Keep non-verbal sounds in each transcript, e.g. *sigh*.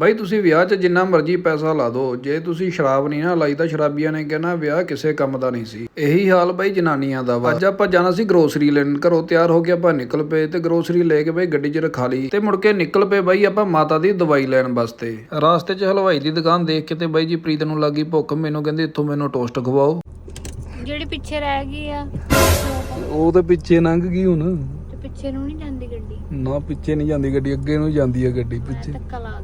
ਬਾਈ ਤੁਸੀਂ ਵਿਆਹ 'ਚ ਜਿੰਨਾ ਮਰਜ਼ੀ ਪੈਸਾ ਲਾ ਦਿਓ। ਜੇ ਤੁਸੀਂ ਸ਼ਰਾਬ ਨਹੀਂ ਨਾ ਲਾਈ ਤਾਂ ਸ਼ਰਾਬੀਆਂ ਨੇ ਕਹਿਣਾ ਵਿਆਹ ਕਿਸੇ ਕੰਮ ਦਾ ਨਹੀਂ ਸੀ। ਇਹੀ ਹਾਲ ਬਾਈ ਜਨਾਨੀਆਂ ਦਾ ਵਾ। ਅੱਜ ਆਪਾਂ ਜਾਣਾ ਸੀ ਗਰੋਸਰੀ ਲੈਣ। ਘਰੋਂ ਤਿਆਰ ਹੋ ਕੇ ਆਪਾਂ ਨਿਕਲ ਪਏ ਤੇ ਗਰੋਸਰੀ ਲੈ ਕੇ ਬਾਈ ਗੱਡੀ 'ਚ ਰਖਾ ਲਈ। ਤੇ ਮੁੜ ਕੇ ਨਿਕਲ ਪਏ ਬਾਈ ਆਪਾਂ ਮਾਤਾ ਦੀ ਦਵਾਈ ਲੈਣ ਵਾਸਤੇ। ਰਾਸਤੇ 'ਚ ਹਲਵਾਈ ਦੀ ਦੁਕਾਨ ਦੇਖ ਕੇ ਤੇ ਬਾਈ ਜੀ ਪ੍ਰੀਤ ਨੂੰ ਲੱਗੀ ਭੁੱਖ। ਮੈਨੂੰ ਕਹਿੰਦੀ ਇੱਥੋਂ ਮੈਨੂੰ ਟੋਸਟ ਖਵਾਓ। ਜਿਹੜੀ ਪਿੱਛੇ ਰਹਿ ਗਈ ਆ। ਉਹ ਤੇ ਪਿੱਛੇ ਲੰਘ ਗਈ ਹੁਣ। ਤੇ ਪਿੱਛੇ ਨੂੰ ਨਹੀਂ ਜਾਂਦੀ ਗੱਡੀ। ਨਾ ਪਿੱਛੇ ਨਹੀਂ ਜਾਂਦੀ ਗੱਡੀ ਅੱਗੇ ਨੂੰ ਜਾਂਦੀ ਹੈ ਗੱਡੀ ਪਿੱਛੇ। ਧੱਕਾ ਲਾ ਆ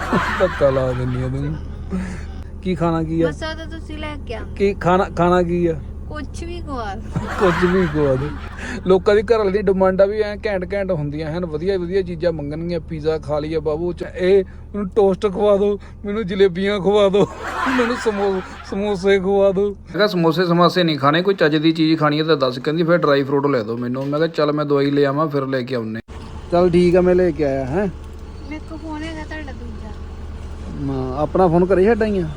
*laughs* ਧੱਕਾ ਲਾ ਦਿੰਨੀ ਆ ਤੂੰ। ਕੀ ਖਾਣਾ ਕੀ ਆ? ਮਸਾ ਤਾਂ ਤੁਸੀਂ ਲੈ ਕੇ ਆਉਂਦੇ। ਕੀ ਖਾਣਾ ਖਾਣਾ ਕੀ ਆ? ਕੁਛ ਵੀ ਖਵਾ ਕੁਝ ਵੀ ਖਵਾ ਦੇ ਲੋਕਾਂ ਦੀ ਘਰ ਵਾਲੀ ਦੀ ਡਿਮਾਂਡਾਂ ਵੀ ਐ ਘੈਂਟ ਘੈਂਟ ਹੁੰਦੀਆਂ ਹਨ। ਵਧੀਆ ਵਧੀਆ ਚੀਜ਼ਾਂ ਮੰਗਣਗੀਆਂ ਪੀਜ਼ਾ ਖਾ ਲਈਏ ਬਾਬੂ। ਚ ਇਹ ਮੈਨੂੰ ਟੋਸਟ ਖਵਾ ਦਿਓ ਮੈਨੂੰ ਜਲੇਬੀਆਂ ਖਵਾ ਦਿਓ ਮੈਨੂੰ ਸਮੋ ਸਮੋਸੇ ਖਵਾ ਦਿਓ ਮੈਂ ਕਿਹਾ ਸਮੋਸੇ ਸਮਾਸੇ ਨਹੀਂ ਖਾਣੇ ਕੋਈ ਚੱਜ ਦੀ ਚੀਜ਼ ਖਾਣੀ ਹੈ ਤਾਂ ਦੱਸ। ਕਹਿੰਦੀ ਫਿਰ ਡਰਾਈ ਫਰੂਟ ਲੈ ਦਿਓ ਮੈਨੂੰ। ਮੈਂ ਕਿਹਾ ਚੱਲ ਮੈਂ ਦਵਾਈ ਲੈ ਆਵਾਂ ਫਿਰ ਲੈ ਕੇ ਆਉਨੇ ਚੱਲ ਠੀਕ ਆ ਮੈਂ ਲੈ ਕੇ ਆਇਆ ਹੈ। ਮੇਰੇ ਕੋਲ ਫੋਨ ਹੈਗਾ ਤੁਹਾਡਾ ਦੂਜਾ। ਆਪਣਾ ਫੋਨ ਕਰੇ ਛੱਡਾਈਆਂ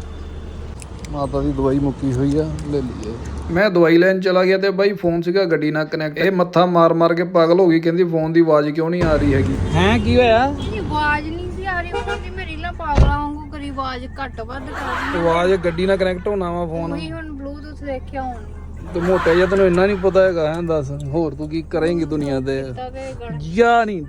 ਮਾਤਾ ਦੀ ਦਵਾਈ ਮੁੱਕੀ ਹੋਈ ਆ ਲੈ ਲਈਏ। ਮੈਂ ਦਵਾਈ ਲੈਣ ਚਲਾ ਗਿਆ ਤੇ ਬਾਈ ਫੋਨ ਸੀਗਾ ਗੱਡੀ ਨਾਲ ਕਨੈਕਟ ਇਹ ਮੱਥਾ ਮਾਰ ਮਾਰ ਕੇ ਪਾਗਲ ਹੋ ਗਈ ਕਹਿੰਦੀ ਫੋਨ ਦੀ ਆਵਾਜ਼ ਕਿਉਂ ਨਹੀਂ ਆ ਰਹੀ ਹੈਗੀ? ਹੈ ਕੀ ਹੋਇਆ? ਨਹੀਂ ਆਵਾਜ਼ ਨਹੀਂ ਸੀ ਆ ਰਹੀ ਉਹਨਾਂ ਦੀ ਮੇਰੀ ਨਾ ਪਾਗਲਾਂ ਵਾਂਗੂ ਕਰੀ ਆਵਾਜ਼ ਘੱਟ ਵੱਧ ਕਰਦੀ ਆਵਾਜ਼ ਗੱਡੀ ਨਾਲ ਕਨੈਕਟ ਹੋਣਾ ਵਾ ਫੋਨ ਉਹੀ ਹੁਣ ਬਲੂਟੁੱਥ ਦੇਖਿਆ ਹੋਣੀ। ਤੇ ਮੋਟਾ ਜਿਹਾ ਤੈਨੂੰ ਇੰਨਾ ਨਹੀਂ ਪਤਾ ਹੈਗਾ ਹੈ ਦੱਸ ਹੋਰ ਤੂੰ ਕੀ ਕਰੇਂਗੀ ਦੁਨੀਆ ਤੇ? ਜਾਂ ਨਹੀਂ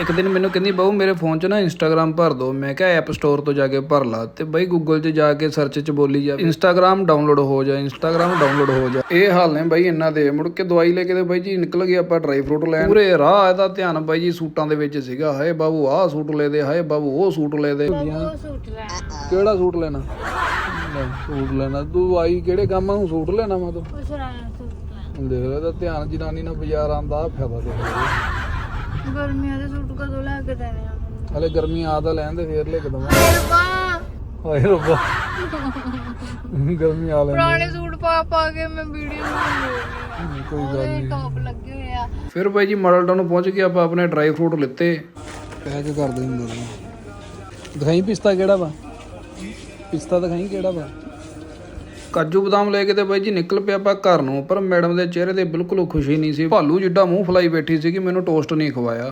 ਇੱਕ ਦਿਨ ਮੈਨੂੰ ਕਹਿੰਦੀ ਬਹੂ ਮੇਰੇ ਫੋਨ 'ਚ ਨਾ ਇੰਸਟਾਗ੍ਰam ਭਰ ਦੋ। ਮੈਂ ਕਿਹਾ ਐਪ ਸਟੋਰ ਤੋਂ ਜਾ ਕੇ ਭਰ ਲਾ। ਤੇ ਬਈ ਗੂਗਲ 'ਚ ਜਾ ਕੇ ਸਰਚ 'ਚ ਬੋਲੀ ਜਾ। ਇੰਸਟਾਗ੍ਰam ਡਾਊਨਲੋਡ ਹੋ ਜਾ ਇੰਸਟਾਗ੍ਰam ਡਾਊਨਲੋਡ ਹੋ ਜਾ। ਇਹ ਹਾਲ ਨੇ ਬਾਈ ਇਹਨਾਂ ਦੇ। ਮੁੜ ਕੇ ਦਵਾਈ ਲੈ ਕੇ ਤੇ ਬਾਈ ਜੀ ਨਿਕਲ ਗਏ ਆਪਾਂ ਡਰਾਈ ਫਰੂਟ ਲੈਣ। ਪੂਰੇ ਰਾਹ ਇਹਦਾ ਧਿਆਨ ਬਾਈ ਜੀ ਸੂਟਾਂ ਦੇ ਵਿੱਚ ਸੀਗਾ। ਹਾਏ ਬਾਬੂ ਆਹ ਸੂਟ ਲੈ ਦੇ ਹਾਏ ਬਾਬੂ ਉਹ ਸੂਟ ਲੈ ਦੇ। ਕਿਹੜਾ ਸੂਟ ਲੈਣਾ? ਲੈ, ਸੂਟ ਲੈਣਾ। ਤੂੰ ਆਈ ਕਿਹੜੇ ਕੰਮ ਨੂੰ ਸੂਟ ਲੈਣਾ ਮੈਂ ਤੂੰ? ਕੁਛ ਰਹਿਣਾ ਸੂਟ ਲੈ ਦੇਖ ਲੈ ਤਾਂ ਧਿਆਨ ਜਨਾਨੀ ਨਾਲ ਬਾਜ਼ਾਰ ਆਂਦਾ ਆਹ ਫਾਇਦਾ ਦੇਖ ਲੈ। ਗਰਮੀਆਂ ਦੇ ਸੂਟ ਕਦੋਂ ਲੈ ਕੇ ਦੇਣੇ ਆ ਹਲੇ ਗਰਮੀ ਆ ਤਾਂ ਲੈਣ ਦੇ ਫੇਰ ਲੈ ਕੇ ਦਵਾਂ ਹਾਏ ਰੱਬਾ! ਹਾਏ ਰੱਬਾ। ਗਰਮੀ ਆ ਲੈਣ ਪੁਰਾਣੇ ਸੂਟ ਪਾ ਪਾ ਕੇ ਮੈਂ ਵੀਡੀਓ ਬਣਾਉਂਦੀ ਕੋਈ ਗੱਲ ਉਹਦੇ ਟੌਪ ਲੱਗੇ ਹੋਏ ਆ। ਫਿਰ ਬਾਈ ਜੀ ਮਾਡਲ ਟਾਊਨ ਪਹੁੰਚ ਕੇ ਆਪਾਂ ਆਪਣੇ ਡਰਾਈ ਫਰੂਟ ਲਿੱਤੇ। ਕਹਿ ਕੇ ਕਰਦੇ ਹੁੰਦੇ ਸੀ ਦਿਖਾਈ ਪਿਸਤਾ ਕਿਹੜਾ ਵਾ? ਪਿਸਤਾ ਦਿਖਾਈ ਕਿਹੜਾ ਵਾ? ਕਾਜੂ ਬਦਾਮ ਲੈ ਕੇ ਤੇ ਬਾਈ ਜੀ ਨਿਕਲ ਪਿਆ ਆਪਾਂ ਘਰ ਨੂੰ ਪਰ ਮੈਡਮ ਦੇ ਚਿਹਰੇ ਤੇ ਬਿਲਕੁਲ ਖੁਸ਼ੀ ਨਹੀਂ ਸੀ। ਭਾਲੂ ਜਿੱਡਾ ਮੂੰਹ ਫਲਾਈ ਬੈਠੀ ਸੀ ਕਿ ਮੈਨੂੰ ਟੋਸਟ ਨਹੀਂ ਖਵਾਇਆ।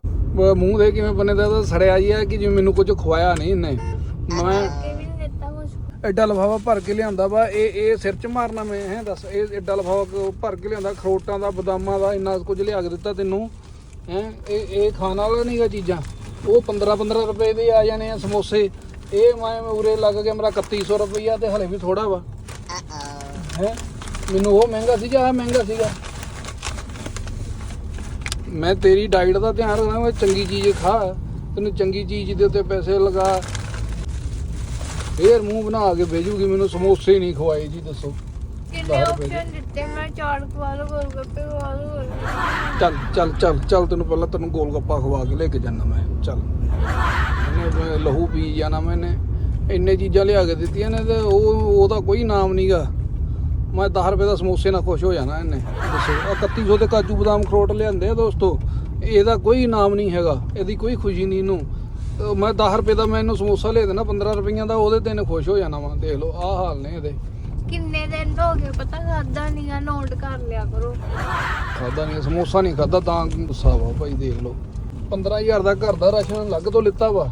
ਮੂੰਹ ਦੇ ਕਿਵੇਂ ਬਣੇ ਦਾ ਸੜਿਆ ਜੀ ਆ ਕਿ ਜਿਵੇਂ ਮੈਨੂੰ ਕੁਝ ਖਵਾਇਆ ਨਹੀਂ ਇਹਨੇ। ਮੈਂ ਐਡਾ ਲਫਾਫਾ ਭਰ ਕੇ ਲਿਆਂਦਾ ਵਾ ਇਹ ਇਹ ਸਿਰ 'ਚ ਮਾਰਨਾ ਮੈਂ ਹੈ ਦੱਸ ਇਹ ਐਡਾ ਲਫਾਫਾ ਭਰ ਕੇ ਲਿਆਂਦਾ ਖਰੋਟਾਂ ਦਾ ਬਦਾਮਾਂ ਦਾ ਇੰਨਾ ਕੁਝ ਲਿਆ ਕੇ ਦਿੱਤਾ ਤੈਨੂੰ। ਹੈ ਇਹ ਇਹ ਖਾਣ ਵਾਲਾ ਨਹੀਂਗਾ ਚੀਜ਼ਾਂ। ਉਹ 15 15 ਰੁਪਏ ਦੇ ਆ ਜਾਣੇ ਆ ਸਮੋਸੇ। ਇਹ ਮੈਂ ਉਰੇ ਲੱਗ ਗਿਆ ਮੇਰਾ 3100 ਰੁਪਈਆ ਤੇ ਹਲੇ ਵੀ ਥੋੜਾ ਵਾ। ਹੈ? ਮੈਨੂੰ ਉਹ ਮਹਿੰਗਾ ਸੀ ਜਾਂ ਮਹਿੰਗਾ ਸੀਗਾ। ਮੈਂ ਤੇਰੀ ਡਾਈਟ ਦਾ ਧਿਆਨ ਰੱਖਣਾ ਮੈਂ ਚੰਗੀ ਚੀਜ਼ ਖਾ ਤੈਨੂੰ ਚੰਗੀ ਚੀਜ਼ ਦੇ ਉੱਤੇ ਪੈਸੇ ਲਗਾ। ਫੇਰ ਮੂੰਹ ਬਣਾ ਕੇ ਭੇਜੂਗੀ ਮੈਨੂੰ ਸਮੋਸੇ ਨਹੀਂ ਖਵਾਏ ਜੀ ਦੱਸੋ। ਕਿੰਨੇ ਦਸ ਰੁਪਏ ਆਪਸ਼ਨ ਦਿੱਤੇ? ਮੈਂ ਚਾਟ ਖਵਾ ਲਓ ਗੋਲ ਗੱਪੇ ਖਵਾ ਲਓ ਹੋਰ ਕੀ। ਚੱਲ ਚੱਲ ਚੱਲ ਚੱਲ ਤੈਨੂੰ ਪਹਿਲਾਂ ਤੈਨੂੰ ਗੋਲ ਗੱਪਾ ਖਵਾ ਕੇ ਲੈ ਕੇ ਜਾਣਾ ਮੈਂ। ਚੱਲ। ਲਹੂ ਪੀ ਜਾਣਾ ਮੈਨੇ ਇੰਨੇ ਚੀਜ਼ਾਂ ਲਿਆ ਕੇ ਦਿੱਤੀਆਂ ਨੇ ਤੇ ਉਹ ਉਹਦਾ ਕੋਈ ਨਾਮ ਨਹੀਂਗਾ ਮੈਂ 10 ਰੁਪਏ ਦਾ ਸਮੋਸੇ ਨਾਲ ਖੁਸ਼ ਹੋ ਜਾਣਾ ਇਹਨੇ। ਦੱਸੋ ਆਹ 3100 ਦੇ ਕਾਜੂ ਬਦਾਮ ਖਰੋਟ ਲਿਆਂਦੇ ਆ ਦੋਸਤੋ। ਇਹਦਾ ਕੋਈ ਨਾਮ ਨਹੀਂ ਹੈਗਾ। ਇਹਦੀ ਕੋਈ ਖੁਸ਼ੀ ਨਹੀਂ ਇਹਨੂੰ। ਮੈਂ 10 ਰੁਪਏ ਦਾ ਮੈਂ ਇਹਨੂੰ ਸਮੋਸਾ ਲੈ ਦੇਣਾ 15 ਰੁਪਈਆਂ ਦਾ ਉਹਦੇ ਤੇ ਇਹਨੇ ਖੁਸ਼ ਹੋ ਜਾਣਾ ਵਾ। ਦੇਖ ਲਓ ਆਹ ਹਾਲ ਨੇ ਇਹਦੇ। ਕਿੰਨੇ ਦਿਨ ਹੋ ਗਏ ਪਤਾ ਖਾਦਾ ਨਹੀਂਗਾ ਨੋਟ ਕਰ ਲਿਆ ਕਰੋ। ਖਾਦਾ ਨਹੀਂ ਸਮੋਸਾ ਨਹੀਂ ਖਾਦਾ ਤਾਂ ਗੁੱਸਾ ਵਾ ਭਾਈ ਦੇਖ ਲਓ। 15000 ਦਾ ਘਰ ਦਾ ਰਾਸ਼ਨ ਅਲੱਗ ਤੋਂ ਲਿੱਤਾ ਵਾ।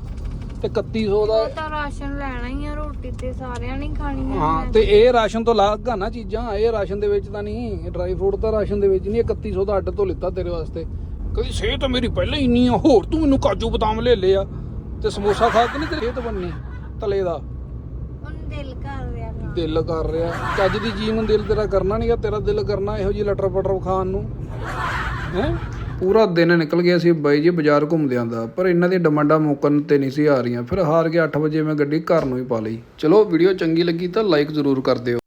ਤੇ 3100 ਦਾ। ਉਹ ਤਾਂ ਰਾਸ਼ਨ ਲੈਣਾ ਹੀ ਆ ਰੋਟੀ ਤੇ ਸਾਰਿਆਂ ਨੇ ਖਾਣੀ ਆ। ਹਾਂ ਤੇ ਇਹ ਰਾਸ਼ਨ ਤੋਂ ਅਲੱਗ ਆ ਨਾ ਚੀਜ਼ਾਂ ਇਹ ਰਾਸ਼ਨ ਦੇ ਵਿੱਚ ਤਾਂ ਨਹੀਂ ਡਰਾਈ ਫਰੂਟ ਤਾਂ ਰਾਸ਼ਨ ਦੇ ਵਿੱਚ ਨਹੀਂ ਇਹ 3100 ਦਾ ਅੱਡ ਤੋਂ ਲਿੱਤਾ ਤੇਰੇ ਵਾਸਤੇ। ਕਦੀ ਸਿਹਤ ਮੇਰੀ ਪਹਿਲਾਂ ਹੀ ਇੰਨੀ ਆ ਹੋਰ ਤੂੰ ਮੈਨੂੰ ਕਾਜੂ ਬਦਾਮ ਲੈ ਲਿਆ ਤੇ ਸਮੋਸਾ ਖਾ ਕੇ ਨਹੀਂ ਤੇਰੀ ਸਿਹਤ ਬਣਨੀ ਤਲੇ ਦਾ। ਹੁਣ ਦਿਲ ਕਰ ਰਿਹਾ ਨਾ। ਦਿਲ ਕਰ ਰਿਹਾ। ਚੱਜ ਦੀ ਚੀਜ਼ ਨੂੰ ਦਿਲ ਤੇਰਾ ਕਰਨਾ ਨਹੀਂਗਾ ਤੇਰਾ ਦਿਲ ਕਰਨਾ ਇਹੋ ਜਿਹੀ ਲਟਰ ਪਟਰ ਖਾਣ ਨੂੰ। ਹੈ? ਪੂਰਾ ਦਿਨ ਨਿਕਲ ਗਿਆ ਸੀ ਬਾਈ ਜੀ ਬਾਜ਼ਾਰ ਘੁੰਮਦਿਆਂ ਦਾ, ਪਰ ਇਹਨਾਂ ਦੀ ਡਿਮਾਂਡਾਂ ਮੁੱਕਣ ਤੇ ਨਹੀਂ ਸੀ ਆ ਰਹੀਆਂ। ਫਿਰ ਹਾਰ ਕੇ 8 ਵਜੇ ਮੈਂ ਗੱਡੀ ਘਰ ਨੂੰ ਹੀ ਪਾ ਲਈ। ਚਲੋ ਵੀਡੀਓ ਚੰਗੀ ਲੱਗੀ ਤਾਂ ਲਾਈਕ ਜ਼ਰੂਰ ਕਰ ਦਿਓ।